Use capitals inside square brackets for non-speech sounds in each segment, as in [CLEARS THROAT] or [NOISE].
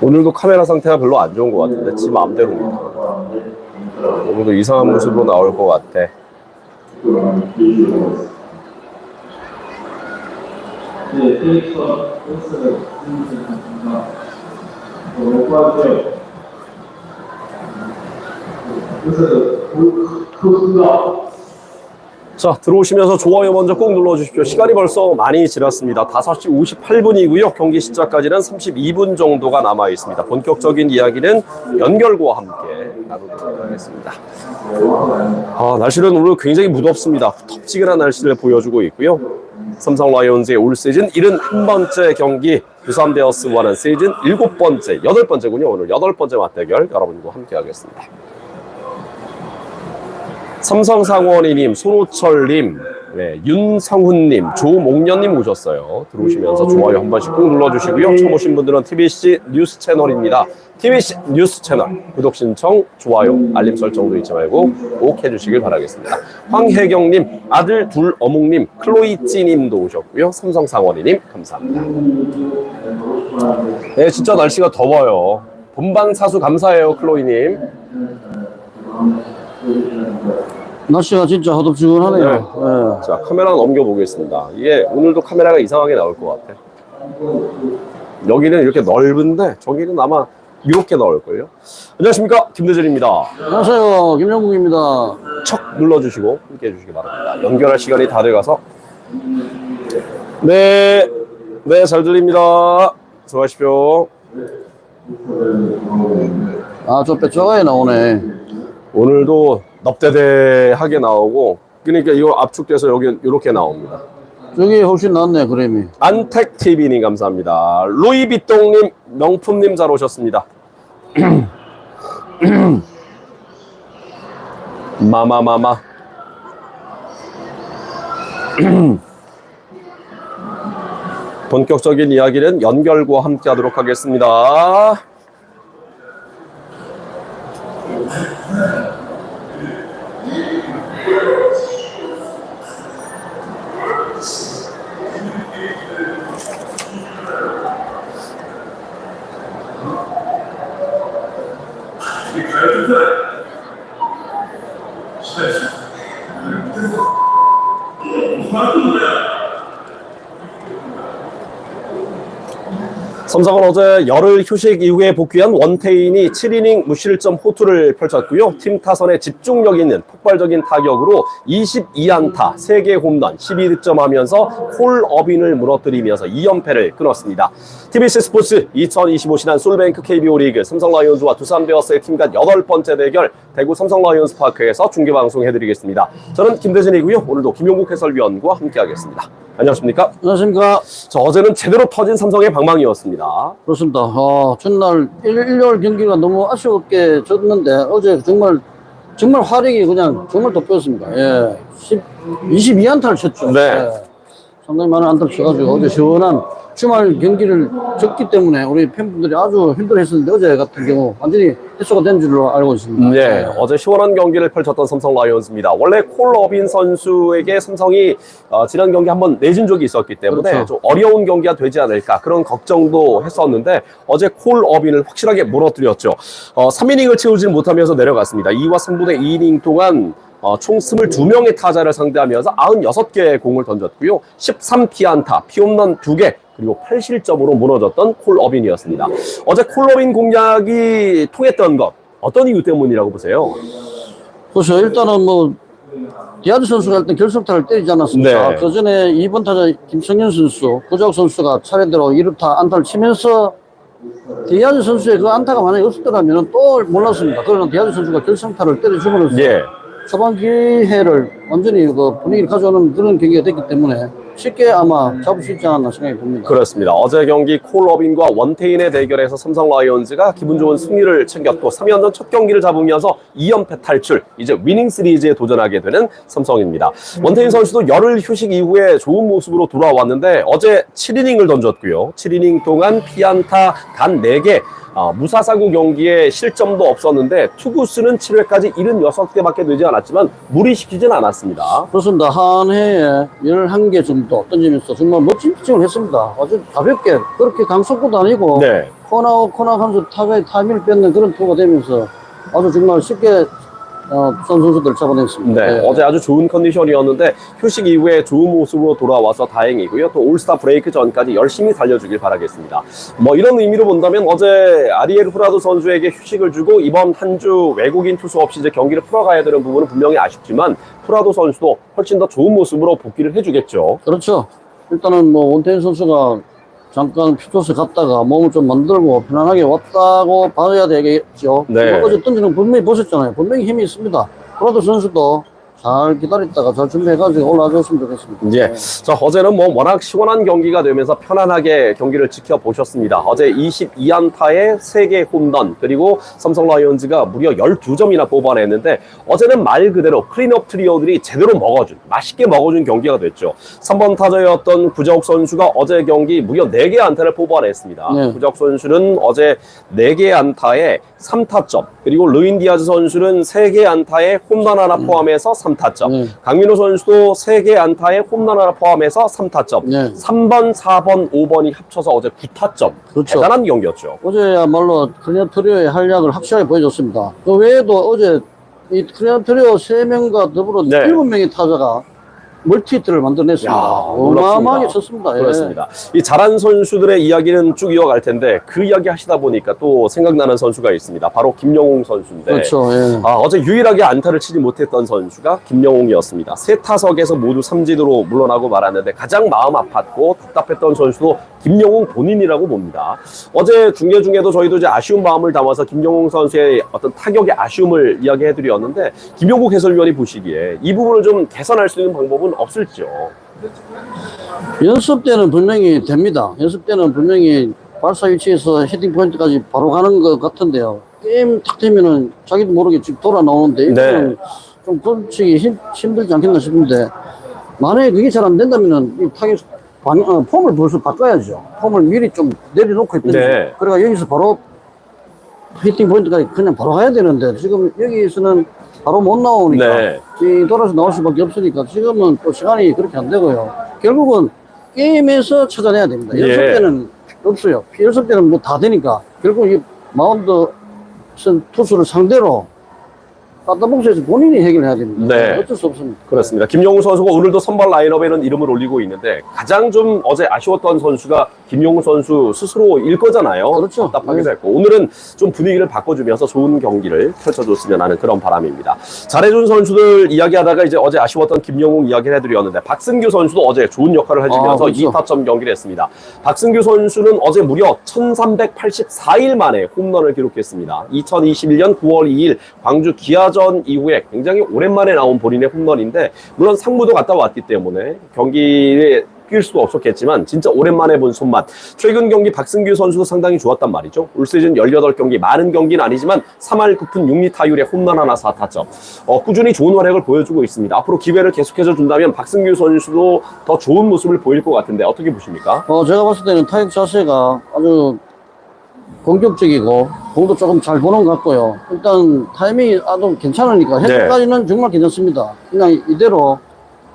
오늘도 카메라 상태가 별로 안 좋은 것 같은데 지 마음대로입니다. 오늘도 이상한 모습으로 나올 것 같아. 자, 들어오시면서 좋아요 먼저 꼭 눌러주십시오. 시간이 벌써 많이 지났습니다. 5시 58분이고요. 경기 시작까지는 32분 정도가 남아 있습니다. 본격적인 이야기는 연결과 함께 나누도록 하겠습니다. 아, 날씨는 오늘 굉장히 무덥습니다. 덥지근한 날씨를 보여주고 있고요. 삼성 라이온즈의 올 시즌 71번째 경기 두산 베어스와는 시즌 7번째, 8번째군요. 오늘 8번째 맞대결 여러분과 함께 하겠습니다. 삼성상원이님, 손호철님, 네, 윤성훈님, 조목련님 오셨어요. 들어오시면서 좋아요 한 번씩 꼭 눌러주시고요. 처음 오신 분들은 TBC 뉴스 채널입니다. TBC 뉴스 채널 구독 신청, 좋아요, 알림 설정도 잊지 말고 꼭 해주시길 바라겠습니다. 황혜경님, 아들 둘 어묵님, 클로이찌님도 오셨고요. 삼성상원이님 감사합니다. 네, 진짜 날씨가 더워요. 본방 사수 감사해요, 클로이님. 날씨가 진짜 허덥지근하네요. 자, 카메라 넘겨 보겠습니다. 이게 오늘도 카메라가 이상하게 나올 것 같아. 여기는 이렇게 넓은데 저기는 아마 이렇게 나올걸요? 안녕하십니까. 김대진입니다. 예. 안녕하세요. 김영국입니다. 척 눌러주시고 함께 해주시기 바랍니다. 연결할 시간이 다 돼가서. 네, 네, 잘 들립니다. 수고하십시오. 아, 저 빼쪽아에 나오네. 오늘도 넙대대하게 나오고, 그러니까 이거 압축돼서 여기 이렇게 나옵니다. 저기 훨씬 낫네, 그림이. 안택TV님 감사합니다. 루이비똥님, 명품님 잘 오셨습니다. [CLEARS THROAT] 마마마마. [CLEARS THROAT] 본격적인 이야기는 연결과 함께 하도록 하겠습니다. Yes. 삼성은 어제 열흘 휴식 이후에 복귀한 원태인이 7이닝 무실점 호투를 펼쳤고요. 팀 타선에 집중력 있는 폭발적인 타격으로 22안타, 3개 홈런, 12득점하면서 콜어빈을 무너뜨리면서 2연패를 끊었습니다. TBC 스포츠 2025 신한 솔뱅크 KBO 리그 삼성 라이온즈와 두산 베어스의 팀 간 여덟 번째 대결 대구 삼성 라이온즈 파크에서 중계 방송해드리겠습니다. 저는 김대진이고요. 오늘도 김용국 해설위원과 함께하겠습니다. 안녕하십니까? 안녕하십니까. 저 어제는 제대로 터진 삼성의 방망이였습니다. 그렇습니다. 아, 전날 일, 일요일 경기가 너무 아쉬웠게 졌는데 어제 정말 정말 화력이 그냥 정말 돋보였습니다. 예. 10, 22안타를 쳤죠. 네. 예. 상당히 많은 안타를 쳐가지고 어제 시원한 주말 경기를 졌기 때문에 우리 팬분들이 아주 힘들어했었는데 어제 같은 경우 완전히 해소가 된 줄로 알고 있습니다. 네, 어제 시원한 경기를 펼쳤던 삼성 라이온즈입니다. 원래 콜 러빈 선수에게 삼성이 어, 지난 경기 한번 내준 적이 있었기 때문에 그렇죠. 좀 어려운 경기가 되지 않을까 그런 걱정도 했었는데 어제 콜어빈을 확실하게 무너뜨렸죠. 어, 3이닝을 채우지는 못하면서 내려갔습니다. 2와 3분의 2이닝 동안 어, 총 22명의 타자를 상대하면서 96개의 공을 던졌고요. 13피안타, 피홈런 2개, 그리고 8실점으로 무너졌던 콜어빈이었습니다. 어제 콜어빈 공략이 통했던 것, 어떤 이유 때문이라고 보세요? 그래서 일단은 뭐 디아즈 선수가 일단 결승타를 때리지 않았습니까? 네. 그 전에 2번 타자 김성현 선수, 고작 선수가 차례대로 2루타 안타를 치면서 디아즈 선수의 그 안타가 만약에 없었더라면 또 몰랐습니다. 그러나 디아즈 선수가 결승타를 때려주면서 예. 초반 기회를 완전히 그 분위기를 가져오는 그런 경기가 됐기 때문에 쉽게 아마 잡을 수 있지 않았나 생각이 듭니다. 그렇습니다. 어제 경기 콜러빈과 원태인의 대결에서 삼성 라이온즈가 기분 좋은 승리를 챙겼고 3연전 첫 경기를 잡으면서 2연패 탈출, 이제 위닝 시리즈에 도전하게 되는 삼성입니다. 원태인 선수도 열흘 휴식 이후에 좋은 모습으로 돌아왔는데 어제 7이닝을 던졌고요. 7이닝 동안 피안타 단 4개, 아, 무사사구 경기에 실점도 없었는데 투구수는 7회까지 76개밖에 되지 않았지만 무리시키진 않았습니다. 그렇습니다. 한 해에 11개 정도 던지면서 정말 멋진 피칭을 했습니다. 아주 가볍게, 그렇게 강속구도 아니고, 네. 코너, 코너 하면서 타격의 타이밍을 뺏는 그런 투가 되면서 아주 정말 쉽게 어, 선 선수들 잡아냈습니다. 네, 예. 어제 아주 좋은 컨디션이었는데 휴식 이후에 좋은 모습으로 돌아와서 다행이고요. 또 올스타 브레이크 전까지 열심히 달려주길 바라겠습니다. 뭐 이런 의미로 본다면 어제 아리엘 후라도 선수에게 휴식을 주고 이번 한 주 외국인 투수 없이 이제 경기를 풀어가야 되는 부분은 분명히 아쉽지만 후라도 선수도 훨씬 더 좋은 모습으로 복귀를 해주겠죠. 그렇죠. 일단은 뭐 원태인 선수가 잠깐 피토스 갔다가 몸을 좀 만들고 편안하게 왔다고 봐야 되겠죠. 네. 뭐 어제 던지는 거 분명히 보셨잖아요. 분명히 힘이 있습니다. 그라도 선수도 잘 기다렸다가 잘 준비해가지고 올라와줬으면 좋겠습니다. 예. 자, 어제는 뭐 워낙 시원한 경기가 되면서 편안하게 경기를 지켜보셨습니다. 어제 22안타에 3개 홈런, 그리고 삼성 라이온즈가 무려 12점이나 뽑아냈는데, 어제는 말 그대로 클린업 트리오들이 제대로 먹어준, 맛있게 먹어준 경기가 됐죠. 3번 타자였던 구자욱 선수가 어제 경기 무려 4개 안타를 뽑아냈습니다. 네. 구자욱 선수는 어제 4개 안타에 3타점, 그리고 르인 디아즈 선수는 3개 안타에 홈런 하나 포함해서 3 타점, 네. 강민호 선수도 3개 안타에 홈런 하나 포함해서 3타점. 네. 3번, 4번, 5번이 합쳐서 어제 9타점. 그렇죠. 대단한 경기였죠. 어제야말로 클리어 트리오의 활약을 확실하게 보여줬습니다. 그 외에도 어제 이 클리어 트리오 3명과 더불어 네. 7명의 타자가 멀티히트를 만들어냈습니다. 야, 어마어마하게 놀랍습니다. 쳤습니다. 예. 그렇습니다. 이 잘한 선수들의 이야기는 쭉 이어갈 텐데 그 이야기 하시다 보니까 또 생각나는 선수가 있습니다. 바로 김영웅 선수인데 그렇죠. 예. 아, 어제 유일하게 안타를 치지 못했던 선수가 김영웅이었습니다. 세 타석에서 모두 삼진으로 물러나고 말았는데 가장 마음 아팠고 답답했던 선수도 김영웅 본인이라고 봅니다. 어제 중계 중에도 저희도 이제 아쉬운 마음을 담아서 김영웅 선수의 어떤 타격의 아쉬움을 이야기해드렸는데 김용국 해설위원이 보시기에 이 부분을 좀 개선할 수 있는 방법은 없을지요? 연습 때는 분명히 됩니다. 연습 때는 분명히 발사 위치에서 헤딩 포인트까지 바로 가는 것 같은데요. 게임 탁 되면은 자기도 모르게 쭉 돌아 나오는데 네. 이거는 좀 던치기 힘, 힘들지 않겠나 싶은데 만약에 그게 잘 안 된다면은 이 타격 방, 어, 폼을 벌써 바꿔야죠. 폼을 미리 좀 내려놓고 있든지. 네. 그래가 여기서 바로 히팅 포인트까지 그냥 바로 가야 되는데 지금 여기서는 바로 못 나오니까 네. 이 돌아서 나올 수밖에 없으니까 지금은 또 시간이 그렇게 안 되고요. 결국은 게임에서 찾아내야 됩니다. 예. 연습 때는 없어요. 연습 때는 뭐 다 되니까 결국 이 마운드 선 투수를 상대로 따따봉수에서 본인이 해결 해야 됩니다. 네. 어쩔 수 없습니다. 그렇습니다. 김용우 선수가 오늘도 선발 라인업에는 이름을 올리고 있는데 가장 좀 어제 아쉬웠던 선수가 김용우 선수 스스로일 거잖아요. 그렇죠. 답답하기도 네. 했고 오늘은 좀 분위기를 바꿔주면서 좋은 경기를 펼쳐줬으면 하는 그런 바람입니다. 잘해준 선수들 이야기하다가 이제 어제 아쉬웠던 김용웅 이야기를 해드렸는데 박승규 선수도 어제 좋은 역할을 해주면서 아, 그렇죠. 2타점 경기를 했습니다. 박승규 선수는 어제 무려 1384일 만에 홈런을 기록했습니다. 2021년 9월 2일 광주 기아전 이후에 굉장히 오랜만에 나온 본인의 홈런인데 물론 상무도 갔다 왔기 때문에 경기에 뛸 수도 없었겠지만 진짜 오랜만에 본 손맛. 최근 경기 박승규 선수도 상당히 좋았단 말이죠. 올 시즌 18경기 많은 경기는 아니지만 3할 9푼 6리 타율에 홈런 하나 4타점. 어, 꾸준히 좋은 활약을 보여주고 있습니다. 앞으로 기회를 계속해서 준다면 박승규 선수도 더 좋은 모습을 보일 것 같은데 어떻게 보십니까? 어, 제가 봤을 때는 타격 자세가 아주 공격적이고 공도 조금 잘 보는 것 같고요. 일단 타이밍이 아주 괜찮으니까 네. 현재까지는 정말 괜찮습니다. 그냥 이대로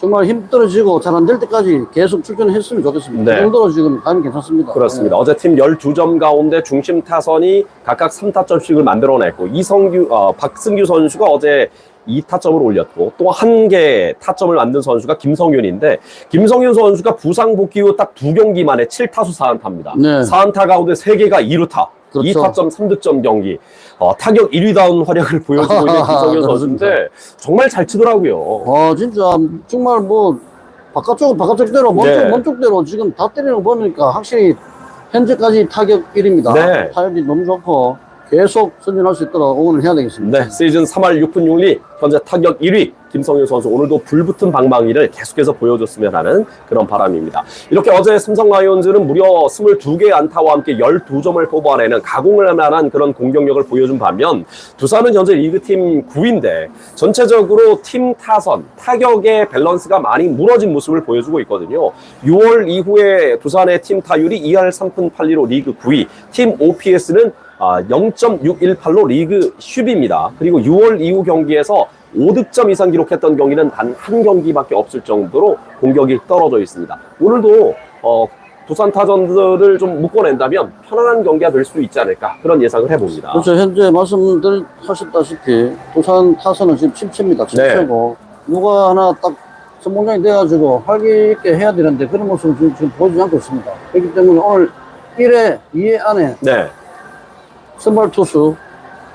정말 힘 떨어지고 잘 안 될 때까지 계속 출전했으면 좋겠습니다. 네. 그 정도로 지금 타이밍 괜찮습니다. 그렇습니다. 어제 팀 12점 가운데 중심 타선이 각각 3타점씩을 만들어냈고 이성규, 어, 박승규 선수가 어제 2타점을 올렸고 또 한 개 타점을 만든 선수가 김성윤인데 김성윤 선수가 부상 복귀 후 딱 두 경기 만에 7타수 4안타입니다. 네. 4안타 가운데 3개가 2루타. 그렇죠. 2타점 3득점 경기. 어, 타격 1위다운 활약을 보여주고 있는 [LAUGHS] 김성윤 선수인데 정말 잘 치더라고요. 어, 진짜 정말 뭐 바깥쪽 바깥쪽대로 몸쪽 네. 몸쪽대로 지금 다 때리는 거 보니까 확실히 현재까지 타격 1위입니다. 네. 타격이 너무 좋고 계속 선전할 수 있도록 응원을 해야 되겠습니다. 네, 시즌 3할 6푼 6리 현재 타격 1위 김성윤 선수 오늘도 불붙은 방망이를 계속해서 보여줬으면 하는 그런 바람입니다. 이렇게 어제 삼성 라이온즈는 무려 22개의 안타와 함께 12점을 뽑아내는 가공을 할 만한 그런 공격력을 보여준 반면 두산은 현재 리그팀 9위인데 전체적으로 팀 타선, 타격의 밸런스가 많이 무너진 모습을 보여주고 있거든요. 6월 이후에 두산의 팀 타율이 2할 3푼 8리로 리그 9위, 팀 OPS는 아, 0.618로 리그 10입니다. 그리고 6월 이후 경기에서 5득점 이상 기록했던 경기는 단 한 경기밖에 없을 정도로 공격이 떨어져 있습니다. 오늘도 어, 두산 타전들을 좀 묶어낸다면 편안한 경기가 될 수 있지 않을까 그런 예상을 해봅니다. 그렇죠. 현재 말씀하셨다시피 두산 타선은 지금 7체입니다. 네. 7체고 누가 하나 딱 선봉장이 돼가지고 활기 있게 해야 되는데 그런 모습을 지금, 지금 보이지 않고 있습니다. 그렇기 때문에 오늘 1회, 2회 안에 네. 선발 투수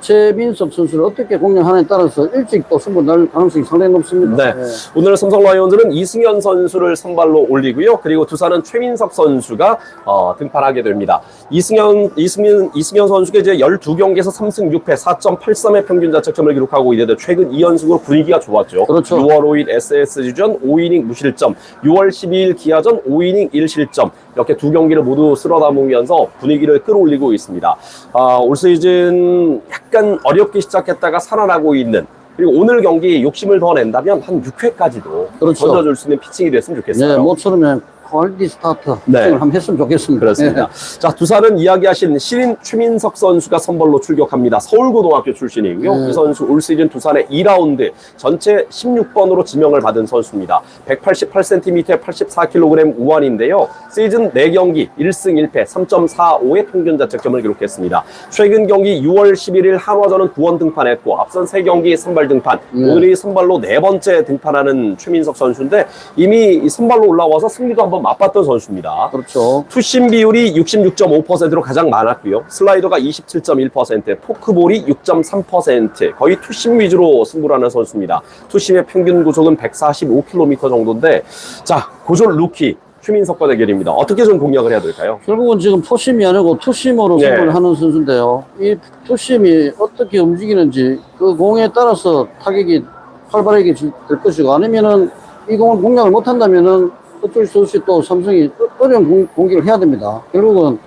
최민석 선수를 어떻게 공략하느냐에 따라서 일찍 또 승부 날 가능성이 상당히 높습니다. 네. 오늘 삼성 라이온즈는 이승현 선수를 선발로 올리고요. 그리고 두산은 최민석 선수가 어, 등판하게 됩니다. 이승현, 이승현, 이승현 선수가 이제 12경기에서 3승 6패 4.83의 평균 자책점을 기록하고 있는데 최근 2연승으로 분위기가 좋았죠. 그렇죠. 6월 5일 SSG전 5이닝 무실점, 6월 12일 기아전 5이닝 1실점 이렇게 두 경기를 모두 쓸어담으면서 분위기를 끌어올리고 있습니다. 아, 올 시즌 약간 어렵게 시작했다가 살아나고 있는 그리고 오늘 경기 욕심을 더 낸다면 한 6회까지도 그렇죠. 던져줄 수 있는 피칭이 됐으면 좋겠어요. 네, 모처럼 퀄리티 스타트 네. 을 한번 했으면 좋겠습니다. 그렇습니다. 자, 두산은 이야기하신 신인 최민석 선수가 선발로 출격합니다. 서울고등학교 출신이고요. 네. 이 선수 올 시즌 두산의 2라운드 전체 16번으로 지명을 받은 선수입니다. 188cm에 84kg 우완인데요. 시즌 4경기 1승 1패 3.45의 평균 자책점을 기록했습니다. 최근 경기 6월 11일 한화전은 9원 등판했고 앞선 3경기 선발 등판. 네. 오늘이 선발로 네 번째 등판하는 최민석 선수인데 이미 이 선발로 올라와서 승리도 한번 맛봤던 선수입니다. 그렇죠. 투심 비율이 66.5%로 가장 많았고요. 슬라이더가 27.1%, 포크볼이 6.3%, 거의 투심 위주로 승부를 하는 선수입니다. 투심의 평균 구속은 145km 정도인데, 자, 고졸 루키 최민석과 대결입니다. 어떻게 좀 공략을 해야 될까요? 결국은 지금 투심이 아니고 투심으로 네. 승부를 하는 선수인데요. 이 투심이 어떻게 움직이는지 그 공에 따라서 타격이 활발하게 지- 될 것이고 아니면은 이 공을 공략을 못한다면은 어쩔 수 없이 또 삼성이 어- 어려운 공, 공격을 해야 됩니다. 결국은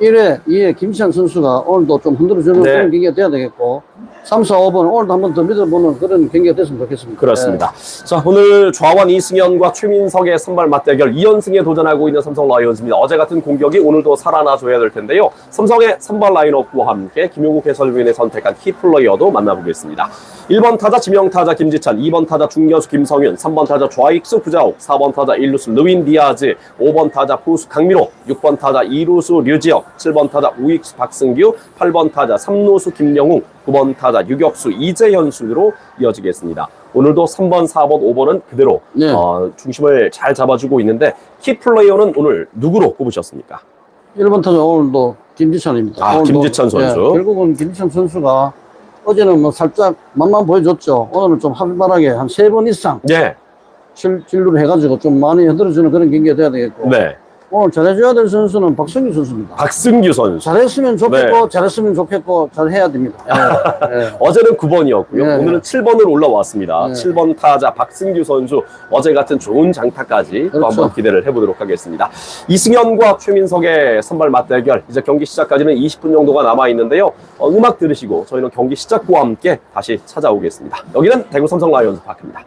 1회, 2회 김시환 선수가 오늘도 좀 흔들어주는 네. 그런 경기가 돼야 되겠고 3, 4, 5번 오늘도 한 번 더 믿어보는 그런 경기가 됐으면 좋겠습니다. 그렇습니다. 자, 오늘 좌완 이승현과 최민석의 선발 맞대결 2연승에 도전하고 있는 삼성 라이온즈입니다. 어제 같은 공격이 오늘도 살아나줘야 될 텐데요. 삼성의 선발 라인업과 함께 김용국 해설위원의 선택한 키플레이어도 만나보겠습니다. 1번 타자 지명타자 김지찬, 2번 타자 중견수 김성윤, 3번 타자 좌익수 구자욱, 4번 타자 1루수 르윈 디아즈, 5번 타자 포수 강민호, 6번 타자 2루수 류지혁, 7번 타자 우익수 박승규, 8번 타자 3루수 김영웅, 9번 타자 유격수 이재현 순으로 이어지겠습니다. 오늘도 3번, 4번, 5번은 그대로 네. 어, 중심을 잘 잡아주고 있는데 키 플레이어는 오늘 누구로 꼽으셨습니까? 1번 타자 오늘도 김지찬입니다. 아, 오늘도, 김지찬 선수. 예, 결국은 김지찬 선수가 어제는 뭐 살짝 맛만 보여줬죠. 오늘은 좀 활발하게 한 세 번 이상 네, 질, 진루를 해가지고 좀 많이 흔들어주는 그런 경기가 돼야 되겠고. 네. 오늘 잘해줘야 될 선수는 박성규 선수입니다. 박승규 선수. 잘했으면 좋겠고, 네. 잘했으면 좋겠고, 잘해야 됩니다. 예, 예. [LAUGHS] 어제는 9번이었고요. 네. 오늘은 7번으로 올라왔습니다. 네. 7번 타자 박승규 선수 어제 같은 좋은 장타까지 또 그렇죠. 한번 기대를 해보도록 하겠습니다. 이승현과 최민석의 선발 맞대결 이제 경기 시작까지는 20분 정도가 남아 있는데요. 어, 음악 들으시고 저희는 경기 시작과 함께 다시 찾아오겠습니다. 여기는 대구 삼성 라이온즈 파크입니다.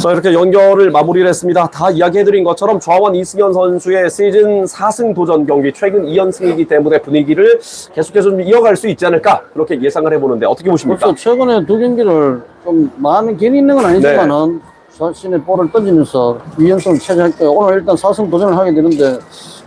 자 이렇게 연결을 마무리를 했습니다. 다 이야기해드린 것처럼 좌원 이승현 선수의 시즌 4승 도전 경기 최근 2연승이기 때문에 분위기를 계속해서 좀 이어갈 수 있지 않을까 그렇게 예상을 해보는데 어떻게 보십니까? 그렇죠. 최근에 두 경기를 좀 많은 괜히 있는 건 아니지만은 자신의 볼을 던지면서 2연승을 차지했고요. 오늘 일단 4승 도전을 하게 되는데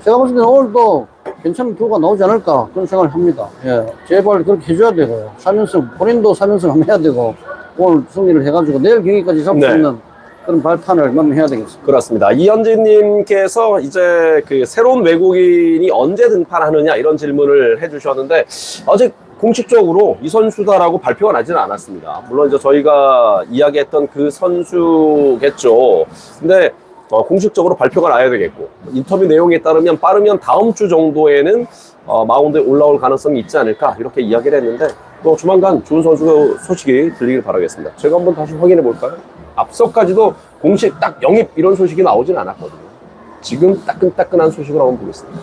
제가 봤을 때는 오늘도 괜찮은 투가 나오지 않을까 그런 생각을 합니다. 예. 제발 그렇게 해줘야 되고요. 3연승, 본인도 3연승 한번 해야 되고 오늘 승리를 해가지고 내일 경기까지 잡을 네. 수 있는 그런 발판을 만들어 해야 되겠습니다. 그렇습니다. 이현진님께서 이제 그 새로운 외국인이 언제 등판하느냐 이런 질문을 해주셨는데 아직 공식적으로 이 선수다라고 발표가 나지는 않았습니다. 물론 이제 저희가 이야기했던 그 선수겠죠. 근데 어, 공식적으로 발표가 나야 되겠고 인터뷰 내용에 따르면 빠르면 다음 주 정도에는 어, 마운드에 올라올 가능성이 있지 않을까 이렇게 이야기를 했는데 또 조만간 좋은 선수 소식이 들리길 바라겠습니다. 제가 한번 다시 확인해 볼까요? 앞서까지도 공식 딱 영입 이런 소식이 나오진 않았거든요. 지금 따끈따끈한 소식을 한번 보겠습니다.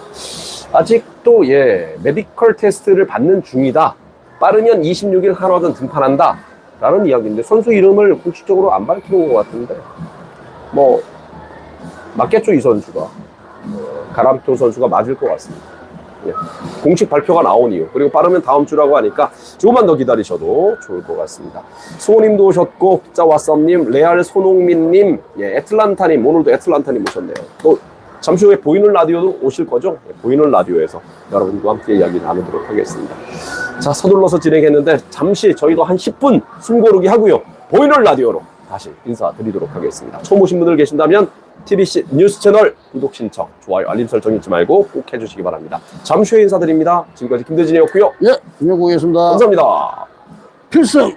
아직도 예 메디컬 테스트를 받는 중이다. 빠르면 26일 한화전 등판한다. 라는 이야기인데 선수 이름을 공식적으로 안 밝히는 것 같은데 뭐 맞겠죠 이 선수가 어, 가람표 선수가 맞을 것 같습니다. 예. 공식 발표가 나온 이유 그리고 빠르면 다음 주라고 하니까 조금만 더 기다리셔도 좋을 것 같습니다. 수호님도 오셨고 짜와썸님, 레알 손흥민님, 예, 애틀란타님 오늘도 애틀란타님 오셨네요. 또 잠시 후에 보이는 라디오도 오실 거죠? 예, 보이는 라디오에서 여러분과 함께 이야기 나누도록 하겠습니다. 자 서둘러서 진행했는데 잠시 저희도 한 10분 숨 고르기 하고요. 보이는 라디오로 다시 인사드리도록 하겠습니다. 처음 오신 분들 계신다면 TBC 뉴스 채널 구독 신청, 좋아요, 알림 설정 잊지 말고 꼭 해주시기 바랍니다. 잠시 후에 인사드립니다. 지금까지 김대진이었고요. 예, 김영국이었습니다. 감사합니다. 필승!